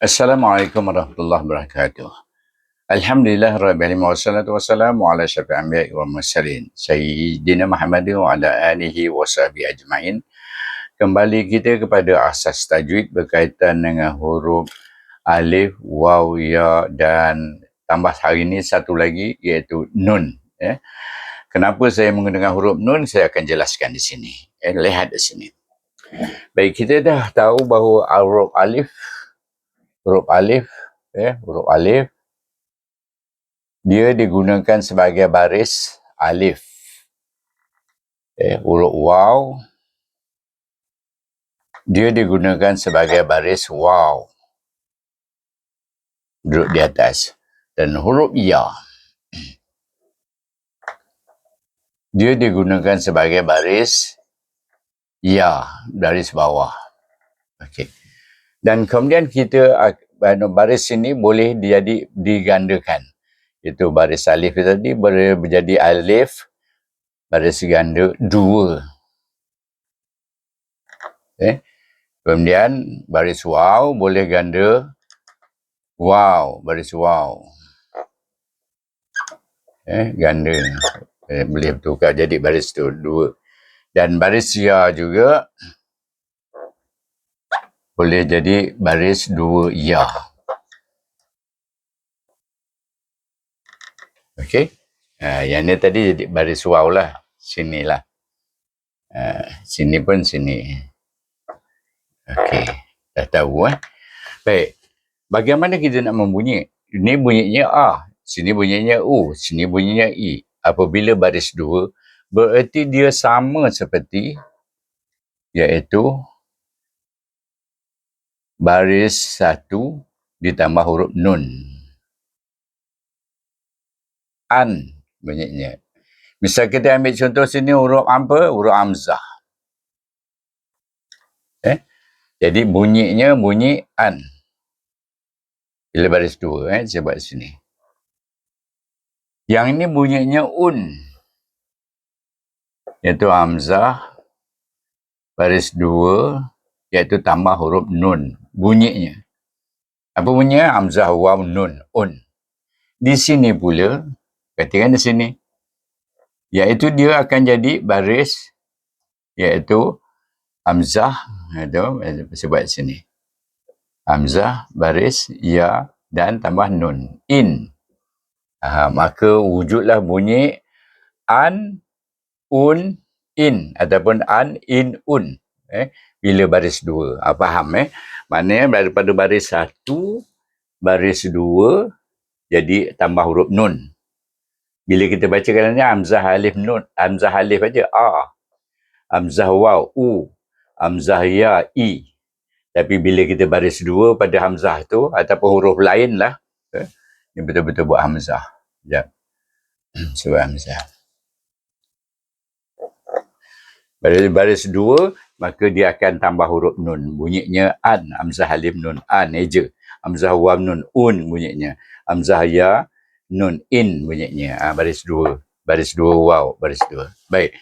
Assalamualaikum warahmatullahi wabarakatuh. Alhamdulillah rabbil alamin wassalatu wassalamu ala syafi'il anbiya'i wal mursalin sayyidina Muhammad wa ala alihi wa sahbihi ajmain. Kembali kita kepada asas tajwid berkaitan dengan huruf alif, waw, ya dan tambah hari ini satu lagi iaitu nun ya. Kenapa saya menggunakan huruf nun saya akan jelaskan di sini. Eh, lihat di sini. Baik, kita dah tahu bahawa huruf alif huruf alif ya huruf alif. Dia digunakan sebagai baris alif. Eh huruf waw. Dia digunakan sebagai baris waw. Duduk di atas. Dan huruf ya. Dia digunakan sebagai baris ya baris bawah. Okey dan kemudian kita baris ini boleh jadi digandakan. Itu baris alif tadi boleh menjadi alif baris ganda dua. Eh kemudian baris waw boleh ganda waw baris waw. Eh ganda. Eh, boleh tukar jadi baris tu dua. Dan baris ya juga boleh jadi baris dua ya. Okey. Uh, yang ni tadi jadi baris waw lah. Sini lah. Uh, sini pun sini. Okey. Dah tahu eh. Baik. Bagaimana kita nak membunyi? Ini bunyinya A. Sini bunyinya U. Sini bunyinya I. Apabila baris dua, bererti dia sama seperti iaitu baris satu ditambah huruf nun. An bunyinya. Misal kita ambil contoh sini huruf apa? Huruf amzah. Eh? Jadi bunyinya bunyi an. Bila baris dua, eh? saya buat sini. Yang ini bunyinya un. Iaitu amzah. Baris dua. Iaitu tambah huruf nun bunyinya. Apa bunyinya? Hamzah, waw, nun, un. Di sini pula, katakan di sini, iaitu dia akan jadi baris, iaitu Hamzah, itu, sebab sini. Hamzah, baris, ya, dan tambah nun, in. Ha, maka wujudlah bunyi an, un, in, ataupun an, in, un. Eh, bila baris dua. Ha, faham eh? Maknanya daripada baris satu, baris dua, jadi tambah huruf nun. Bila kita baca kan ni, Hamzah Alif Nun, Hamzah Alif aja A. Hamzah Waw, U. Hamzah Ya, I. Tapi bila kita baris dua pada Hamzah tu, ataupun huruf lain lah, eh, ni betul-betul buat Hamzah. Sekejap. Sebab Hamzah. Baris, baris dua, maka dia akan tambah huruf nun. Bunyinya an, amzah halim nun, an, eja. Amzah wam nun, un bunyinya. Amzah ya, nun, in bunyinya. Ha, baris dua. Baris dua, wow, baris dua. Baik,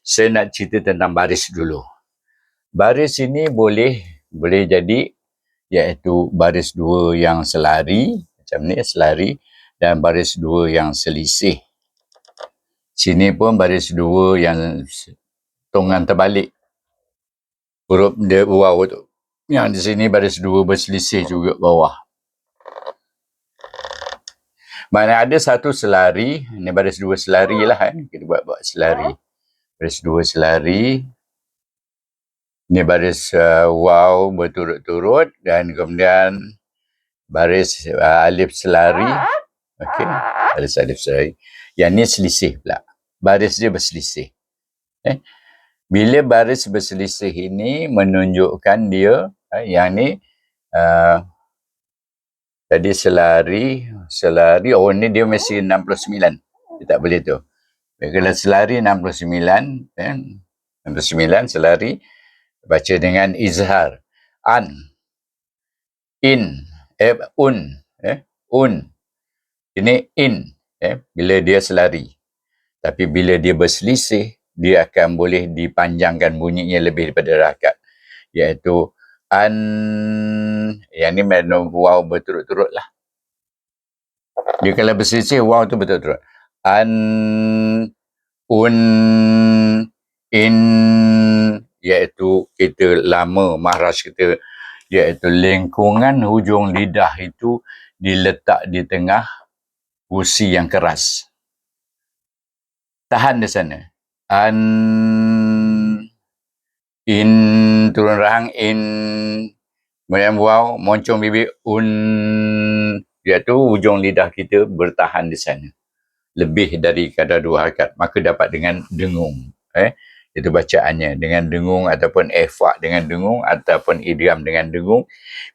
saya nak cerita tentang baris dulu. Baris ini boleh boleh jadi iaitu baris dua yang selari, macam ni selari, dan baris dua yang selisih. Sini pun baris dua yang tongan terbalik huruf dia wow tu. Yang di sini baris dua berselisih juga bawah. Mana ada satu selari, ini baris dua selari lah kan. Kita buat buat selari. Baris dua selari. Ini baris uh, wow berturut-turut dan kemudian baris uh, alif selari. Okey, baris alif selari. Yang ni selisih pula. Baris dia berselisih. Eh? Bila baris berselisih ini menunjukkan dia eh, yang ni uh, tadi selari selari oh ni dia mesti 69 dia tak boleh tu. Kalau selari 69 eh, 69 selari baca dengan izhar. An in eh, un eh, un. Ini in eh, bila dia selari. Tapi bila dia berselisih dia akan boleh dipanjangkan bunyinya lebih daripada rakat iaitu an yang ni memang wow berturut-turut lah dia kalau berselisih wow tu berturut-turut an un in iaitu kita lama mahras kita iaitu lingkungan hujung lidah itu diletak di tengah gusi yang keras. Tahan di sana. An in turun rahang in kemudian wow moncong bibir un iaitu hujung lidah kita bertahan di sana. Lebih dari kadar dua harakat maka dapat dengan dengung. Eh? itu bacaannya dengan dengung ataupun efak dengan dengung ataupun idgham dengan dengung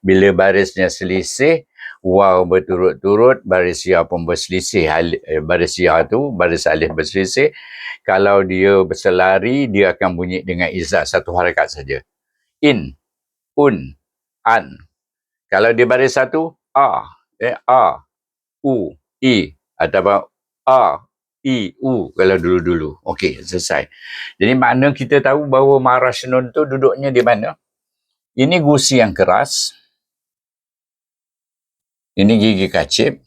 bila barisnya selisih waw berturut-turut baris ya pun berselisih eh, baris ya tu baris alif berselisih kalau dia berselari dia akan bunyi dengan izah satu harakat saja in un an kalau dia baris satu a eh, a u i ataupun a I, U kalau dulu-dulu. Okey, selesai. Jadi makna kita tahu bahawa Marashnun tu duduknya di mana? Ini gusi yang keras. Ini gigi kacip.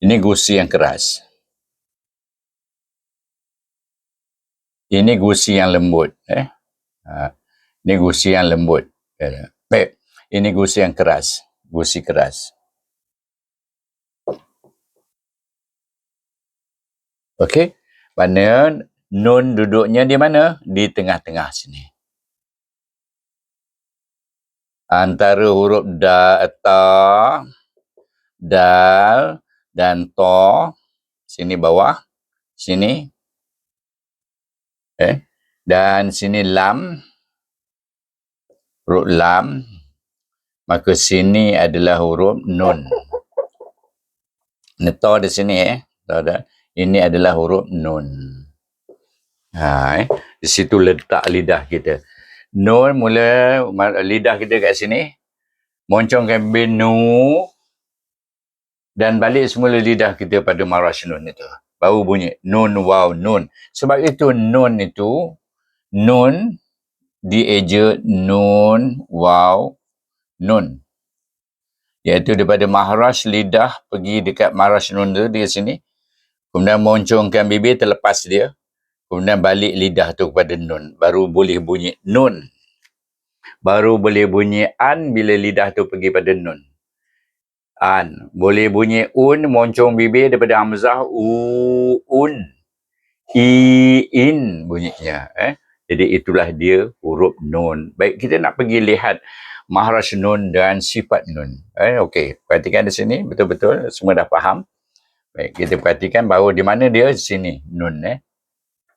Ini gusi yang keras. Ini gusi yang lembut. Eh? Ha. Ini gusi yang lembut. Baik. Ini gusi yang keras. Gusi keras. Okey. Mana nun duduknya di mana? Di tengah-tengah sini. Antara huruf da, ta, dal dan to. Sini bawah. Sini. Eh. Dan sini lam. Huruf lam. Maka sini adalah huruf nun. Neto di sini eh. Tak? ini adalah huruf nun. Ha, eh. Di situ letak lidah kita. Nun mula lidah kita kat sini. Moncongkan benu. Dan balik semula lidah kita pada marash nun itu. Baru bunyi nun wow nun. Sebab itu nun itu. Nun dieja nun wow nun. Iaitu daripada maharash lidah pergi dekat marash nun tu di sini. Kemudian moncongkan bibir terlepas dia. Kemudian balik lidah tu kepada nun. Baru boleh bunyi nun. Baru boleh bunyi an bila lidah tu pergi pada nun. An. Boleh bunyi un, moncong bibir daripada hamzah. U, un. I, in bunyinya. Eh? Jadi itulah dia huruf nun. Baik, kita nak pergi lihat maharaj nun dan sifat nun. Eh, Okey, perhatikan di sini. Betul-betul. Semua dah faham. Baik, kita perhatikan bahawa di mana dia di sini nun eh.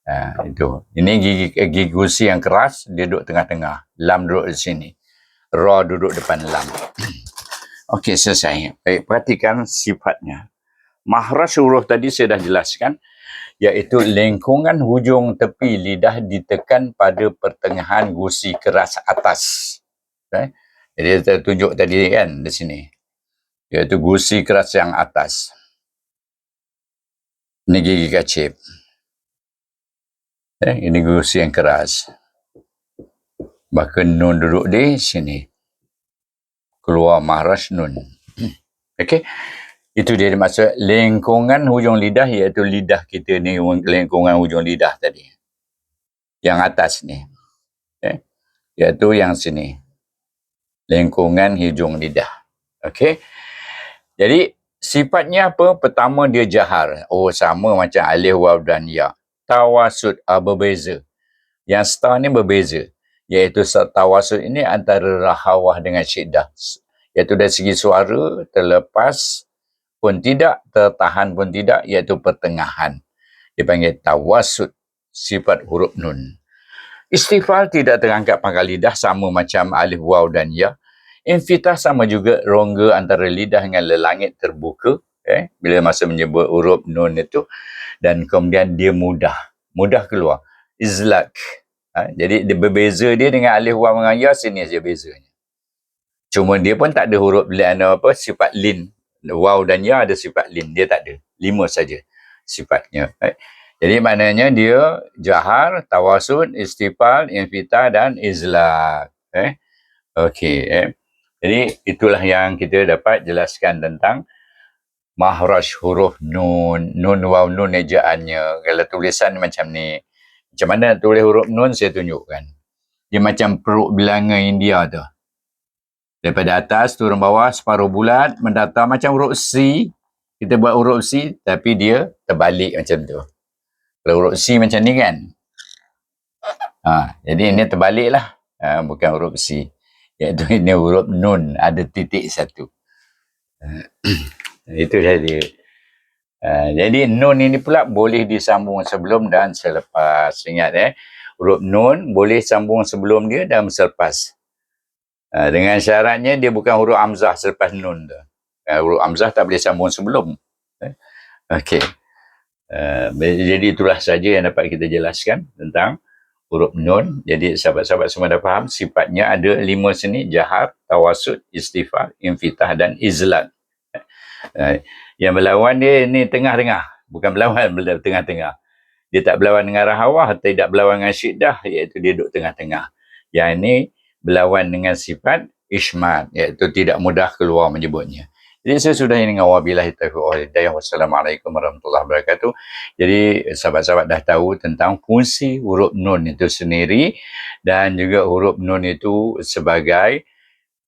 Ha, itu. Ini gigi gigi gusi yang keras dia duduk tengah-tengah. Lam duduk di sini. Ra duduk depan lam. Okey, selesai. Baik, perhatikan sifatnya. Mahraj huruf tadi saya dah jelaskan iaitu lengkungan hujung tepi lidah ditekan pada pertengahan gusi keras atas. Okay. Jadi saya tunjuk tadi kan di sini. Iaitu gusi keras yang atas. Ini gigi kacip. Eh, ini gusi yang keras. Bahkan nun duduk di sini. Keluar mahras nun. Okey. Itu dia maksud lingkungan hujung lidah iaitu lidah kita ni lingkungan hujung lidah tadi. Yang atas ni. Okay. Iaitu yang sini. Lingkungan hujung lidah. Okey. Jadi Sifatnya apa? Pertama dia jahar. Oh sama macam alif waw dan ya. Tawasud uh, berbeza. Yang star ni berbeza. Iaitu tawasud ini antara rahawah dengan syiddah. Iaitu dari segi suara terlepas pun tidak, tertahan pun tidak, iaitu pertengahan. Dipanggil tawasud sifat huruf nun. Istifal tidak terangkat pangkal lidah sama macam alif waw dan ya. Infitah sama juga rongga antara lidah dengan lelangit terbuka eh, bila masa menyebut huruf nun itu dan kemudian dia mudah mudah keluar izlak ha, jadi dia berbeza dia dengan alif waw dengan ya sini saja bezanya cuma dia pun tak ada huruf ada apa sifat lin waw dan ya ada sifat lin dia tak ada lima saja sifatnya eh. jadi maknanya dia jahar tawasun istifal infitah dan izlak eh Okey. Eh. Jadi itulah yang kita dapat jelaskan tentang mahraj huruf nun, nun waw nun ejaannya. Kalau tulisan macam ni. Macam mana nak tulis huruf nun saya tunjukkan. Dia macam perut bilangan India tu. Daripada atas turun bawah separuh bulat mendatar macam huruf C. Kita buat huruf C tapi dia terbalik macam tu. Kalau huruf C macam ni kan. Ha, jadi ini terbalik lah. Ha, bukan huruf C. Iaitu ini huruf nun. Ada titik satu. Itu saja. Ha, jadi nun ini pula boleh disambung sebelum dan selepas. Ingat eh. Huruf nun boleh sambung sebelum dia dan selepas. Ha, dengan syaratnya dia bukan huruf amzah selepas nun tu. Ha, huruf amzah tak boleh sambung sebelum. Eh? Okey. Uh, jadi itulah saja yang dapat kita jelaskan tentang huruf nun. Jadi sahabat-sahabat semua dah faham sifatnya ada lima seni jahar, tawasud, istifar, infitah dan izlan. Yang berlawan dia ni tengah-tengah. Bukan berlawan tengah-tengah. Dia tak berlawan dengan rahawah, tidak berlawan dengan syiddah, iaitu dia duduk tengah-tengah. Yang ini berlawan dengan sifat ismat iaitu tidak mudah keluar menyebutnya. Jadi saya sudah ini dengan wabillahi taufiq wal hidayah. Wassalamualaikum warahmatullahi wabarakatuh. Jadi sahabat-sahabat dah tahu tentang fungsi huruf nun itu sendiri dan juga huruf nun itu sebagai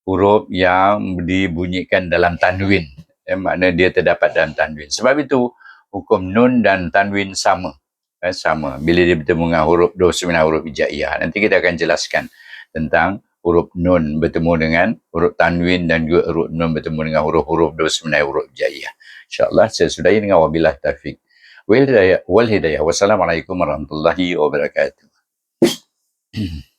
huruf yang dibunyikan dalam tanwin. Eh, makna dia terdapat dalam tanwin. Sebab itu hukum nun dan tanwin sama. Eh, sama. Bila dia bertemu dengan huruf 29 huruf hijaiyah. Nanti kita akan jelaskan tentang huruf nun bertemu dengan huruf tanwin dan juga huruf nun bertemu dengan huruf-huruf dua sebenarnya huruf jaiyah. InsyaAllah saya sudahi dengan wabilah tafiq. Wal hidayah. Wassalamualaikum warahmatullahi wabarakatuh.